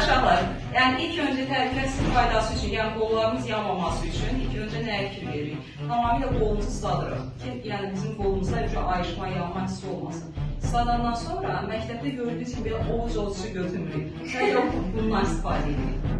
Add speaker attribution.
Speaker 1: uşaqlar, yəni ilk önce təhlükəsizlik faydası üçün, yəni qollarımız yanmaması üçün ilk öncə nəyə fikir veririk? Tamamilə qolumuzu ısladırıq ki, yəni bizim qolumuzda bir ayrışma, yanma hissi olmasın. Isladandan sonra məktəbdə gördüyünüz kimi belə ovuc ovucu götürmürük. Sadəcə bundan istifadə edirik.